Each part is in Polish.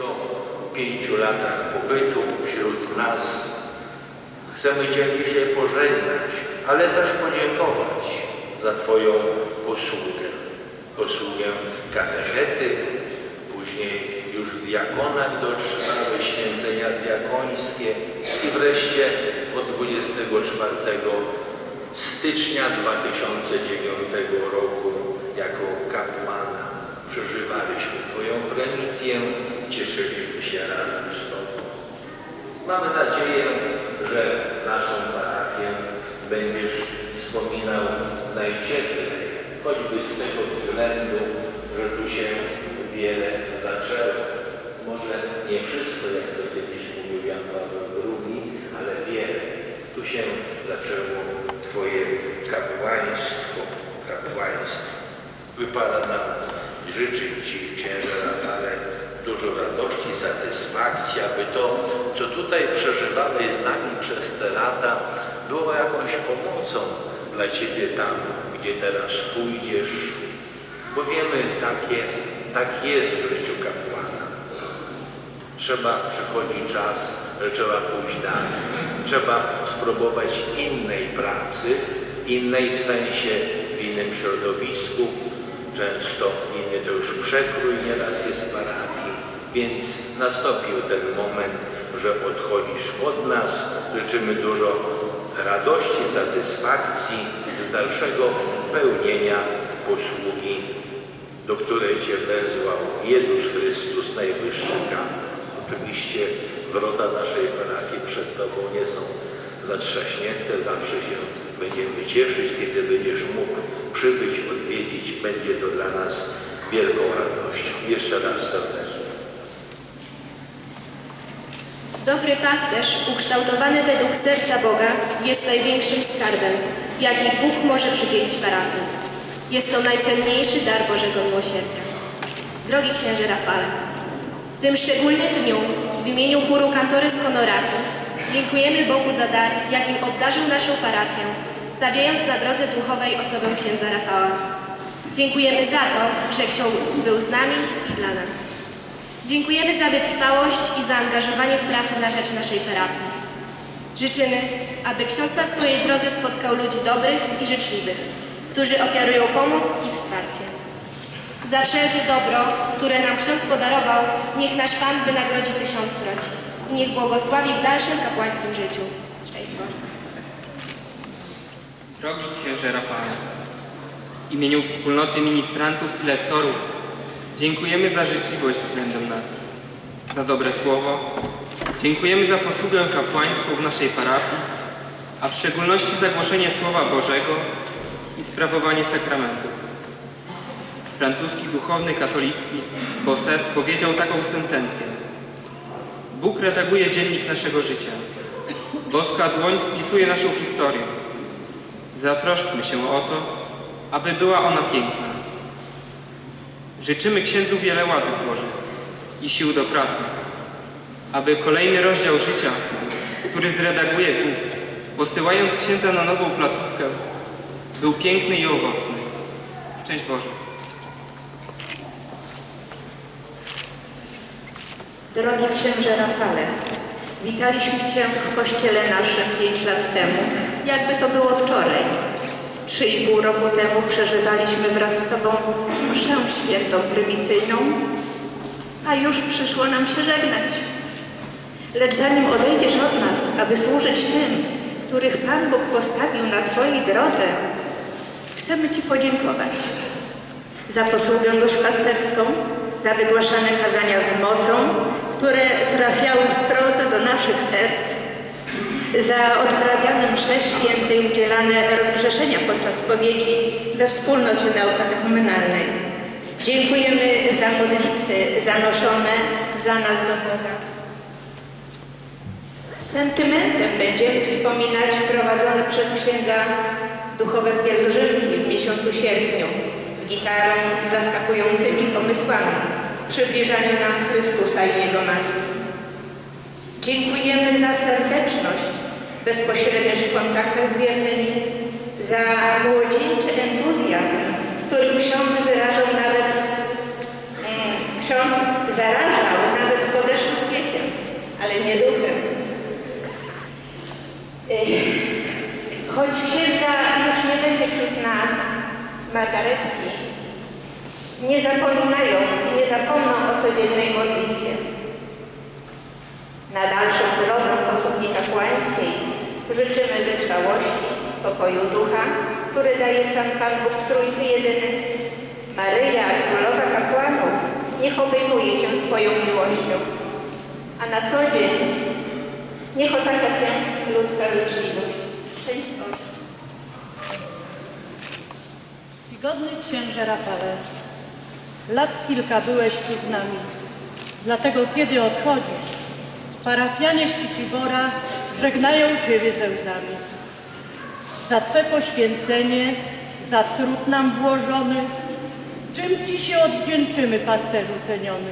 25 latach pobytu wśród nas chcemy Cię dzisiaj pożegnać, ale też podziękować za Twoją posługę. Posługę katechety, później już w diakonach dotrzymały święcenia diakońskie i wreszcie od 24 stycznia 2009 roku jako kapłana przeżywaliśmy Twoją cieszyliśmy się razem z Tobą. Mamy nadzieję, że naszą parafię będziesz wspominał najcieplej, choćby z tego względu, że tu się wiele zaczęło. Może nie wszystko, jak to kiedyś mówił Jan Paweł II, ale wiele. Tu się zaczęło Twoje kapłaństwo, kapłaństwo. Wypada nam życzyć Ci, księże Rafale, dużo radości, satysfakcji, aby to, co tutaj przeżywałeś z nami przez te lata, było jakąś pomocą dla Ciebie tam, gdzie teraz pójdziesz. Bo wiemy, takie, tak jest w życiu kapłana. Trzeba, przychodzi czas, że trzeba pójść dalej. Trzeba spróbować innej pracy, innej w sensie w innym środowisku. Często inny to już przekrój nieraz jest parafii, więc nastąpił ten moment, że odchodzisz od nas. Życzymy dużo radości, satysfakcji z dalszego pełnienia posługi, do której Cię wezwał Jezus Chrystus, Najwyższy Kapłan. Oczywiście wrota naszej parafii przed Tobą nie są zatrzaśnięte, zawsze się będziemy cieszyć, kiedy będziesz mógł przybyć, odwiedzić. Będzie to dla nas wielką radością. Jeszcze raz serdecznie. Dobry pasterz, ukształtowany według serca Boga, jest największym skarbem, jaki Bóg może przydzielić parafii. Jest to najcenniejszy dar Bożego Miłosierdzia. Drogi księże Rafale, w tym szczególnym dniu w imieniu chóru Cantores Honorati dziękujemy Bogu za dar, jakim obdarzył naszą parafię, stawiając na drodze duchowej osobę księdza Rafała. Dziękujemy za to, że ksiądz był z nami i dla nas. Dziękujemy za wytrwałość i zaangażowanie w pracę na rzecz naszej parafii. Życzymy, aby ksiądz na swojej drodze spotkał ludzi dobrych i życzliwych, którzy ofiarują pomoc i wsparcie. Za wszelkie dobro, które nam ksiądz podarował, niech nasz Pan wynagrodzi tysiąckroć i niech błogosławi w dalszym kapłańskim życiu. Szczęść Boże. Drogi księże Rafale, w imieniu wspólnoty ministrantów i lektorów dziękujemy za życzliwość względem nas, za dobre słowo, dziękujemy za posługę kapłańską w naszej parafii, a w szczególności za głoszenie Słowa Bożego i sprawowanie sakramentów. Francuski duchowny katolicki Bosser powiedział taką sentencję. Bóg redaguje dziennik naszego życia. Boska dłoń spisuje naszą historię. Zatroszczmy się o to, aby była ona piękna. Życzymy księdzu wiele łask Bożych i sił do pracy, aby kolejny rozdział życia, który zredaguje Bóg, posyłając księdza na nową placówkę, był piękny i owocny. Szczęść Boże. Drogi księże Rafale, witaliśmy Cię w kościele naszym pięć lat temu, jakby to było wczoraj. Trzy i pół roku temu przeżywaliśmy wraz z Tobą mszę świętą prymicyjną, a już przyszło nam się żegnać. Lecz zanim odejdziesz od nas, aby służyć tym, których Pan Bóg postawił na Twojej drodze, chcemy Ci podziękować za posługę duszpasterską, za wygłaszane kazania z mocą, które trafiały wprost do naszych serc, za odprawiane msze święte i udzielane rozgrzeszenia podczas spowiedzi we wspólnocie neokatechumenalnej. Dziękujemy za modlitwy zanoszone za nas do Boga. Sentymentem będziemy wspominać prowadzone przez księdza duchowe pielgrzymki w miesiącu sierpniu z gitarą i zaskakującymi pomysłami w przybliżaniu nam Chrystusa i Jego Matki. Dziękujemy za serdeczność, bezpośredniość w kontaktach z wiernymi, za młodzieńczy entuzjazm, którym ksiądz wyrażał nawet, mm, ksiądz zarażał nawet po ale nie duchem. Ech, Choć księdza już nie będzie wśród nas, Margaretki, nie zapominają i nie zapomną o codziennej modlitwie. Na dalszą drogę posługi kapłańskiej życzymy wytrwałości, pokoju ducha, który daje sam Pan Bóg w Trójcy Jedyny. Maryja, Królowa Kapłanów, niech obejmuje Cię swoją miłością. A na co dzień niech otacza Cię ludzka życzliwość. Szczęść Boże. Czcigodny księże Rafale, lat kilka byłeś tu z nami. Dlatego kiedy odchodzisz, parafianie Ścicibora żegnają Ciebie ze łzami. Za Twe poświęcenie, za trud nam włożony, czym Ci się odwdzięczymy, pasterzu ceniony?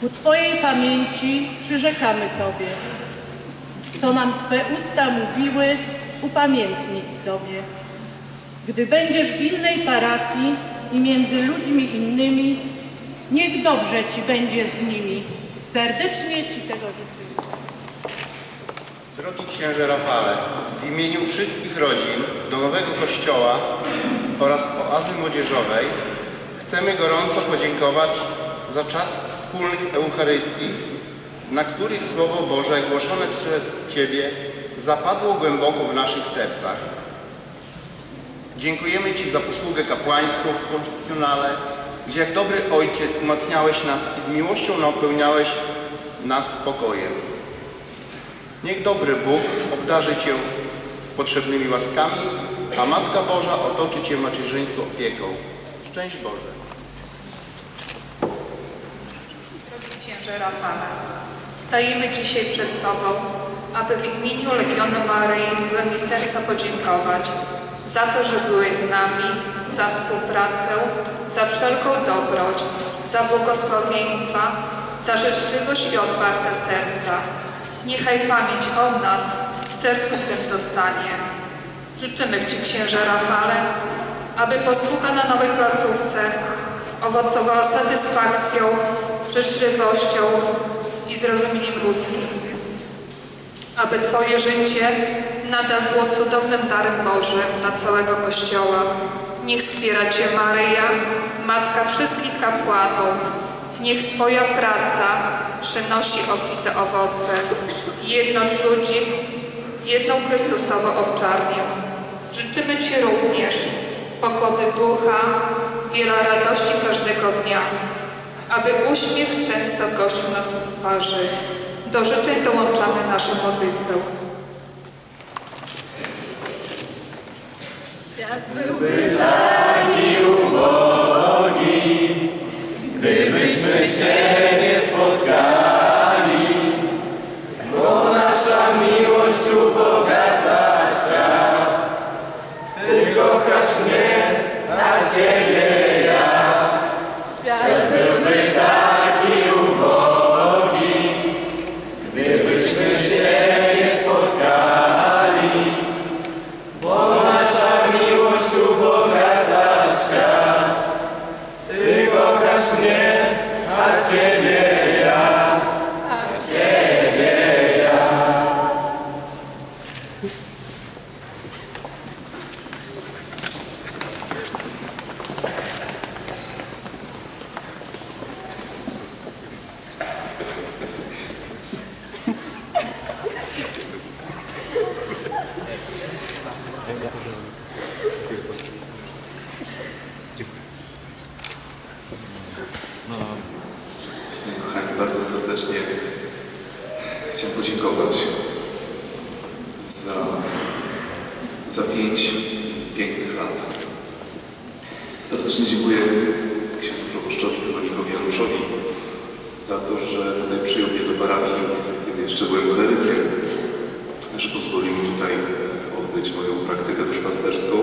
Ku Twojej pamięci przyrzekamy Tobie. Co nam Twe usta mówiły, upamiętnić sobie. Gdy będziesz w innej parafii i między ludźmi innymi, niech dobrze Ci będzie z nimi. Serdecznie Ci tego życzymy. Drogi księże Rafale, w imieniu wszystkich rodzin do nowego kościoła oraz oazy młodzieżowej chcemy gorąco podziękować za czas wspólnych Eucharystii, na których Słowo Boże głoszone przez Ciebie zapadło głęboko w naszych sercach. Dziękujemy Ci za posługę kapłańską w konfesjonale, gdzie jak dobry ojciec umacniałeś nas i z miłością napełniałeś nas pokojem. Niech dobry Bóg obdarzy Cię potrzebnymi łaskami, a Matka Boża otoczy Cię macierzyńską opieką. Szczęść Boże. Drogi księże Rafale, stajemy dzisiaj przed Tobą, aby w imieniu Legionu Maryi z głębi serca podziękować za to, że byłeś z nami, za współpracę, za wszelką dobroć, za błogosławieństwa, za życzliwość i otwarte serca. Niechaj pamięć o nas w sercu Twym zostanie. Życzymy Ci, księże Rafale, aby posługa na nowej placówce owocowała satysfakcją, życzliwością i zrozumieniem ludzkim. Aby Twoje życie nadal było cudownym darem Bożym dla całego Kościoła. Niech wspiera Cię Maryja, Matka wszystkich kapłanów. Niech Twoja praca przynosi obfite owoce. Jednocz ludzi jedną Chrystusową owczarnię. Życzymy Ci również pokody ducha, wiele radości każdego dnia, aby uśmiech często gościł na twarzy. Do życzeń dołączamy naszą modlitwę. Aceleia, aceleia. Bardzo serdecznie chciałem podziękować za, za pięć pięknych lat. Serdecznie dziękuję księdzu proboszczowi Kronikowi Januszowi za to, że tutaj przyjął mnie do parafii, kiedy jeszcze byłem klerykiem, że pozwolił mi tutaj odbyć moją praktykę duszpasterską,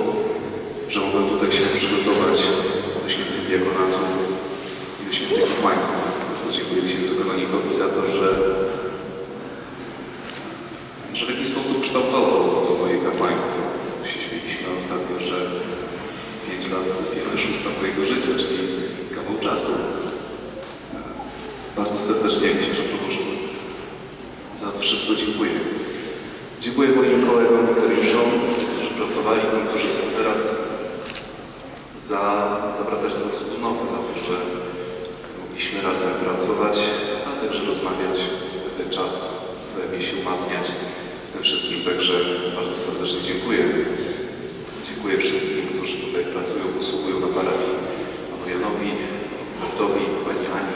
że mogłem tutaj się przygotować do święceń diakonatu i do święceń kapłaństwa. Dziękuję księdzu kanonikowi za to, że, że w jakiś sposób kształtował to moje kapłaństwo. Się śmieliśmy ostatnio, że 5 lat to jest jedna szósta mojego życia, czyli kawał czasu. Bardzo serdecznie księże proboszczu to wszystko dziękuję. Dziękuję moim kolegom wikariuszom, którzy pracowali, tym, którzy są teraz za, za braterską wspólnotę, za to, że razem pracować, a także rozmawiać, spędzać czas, wzajemnie się umacniać w tym wszystkim. Także bardzo serdecznie dziękuję. Dziękuję wszystkim, którzy tutaj pracują, posługują na parafii, panu Janowi, Robertowi, pani Ani,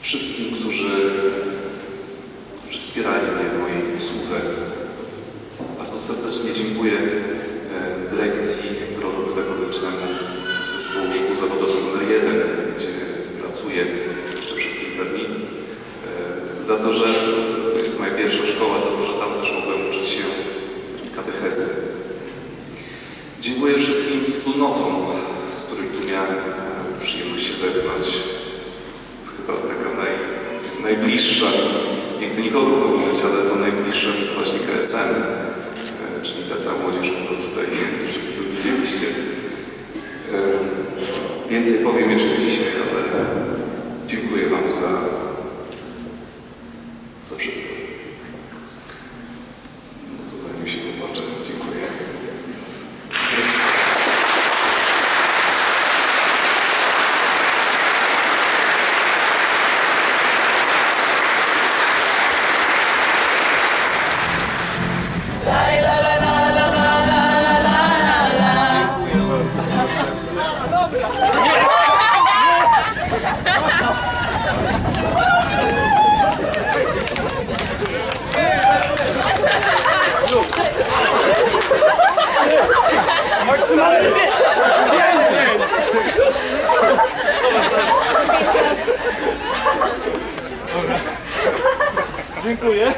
wszystkim, którzy, którzy wspierali mnie w mojej usłudze. Bardzo serdecznie dziękuję e, dyrekcji gronu pedagogicznemu Zespołu Szkół Zawodowych nr 1, gdzie pracuję jeszcze przez kilka dni, e, za że to jest moja pierwsza szkoła, za to, że tam też mogłem uczyć się katechezy. Dziękuję wszystkim wspólnotom, z których tu miałem przyjemność się zetknąć. Chyba taka naj, najbliższa, nie chcę nikogo pomylić, ale to najbliższa mi właśnie KSM, e, czyli ta cała młodzież, którą tutaj przed chwilą widzieliście. E, Więcej powiem jeszcze dzisiaj, ale dziękuję Wam za wszystko. Dziękuję.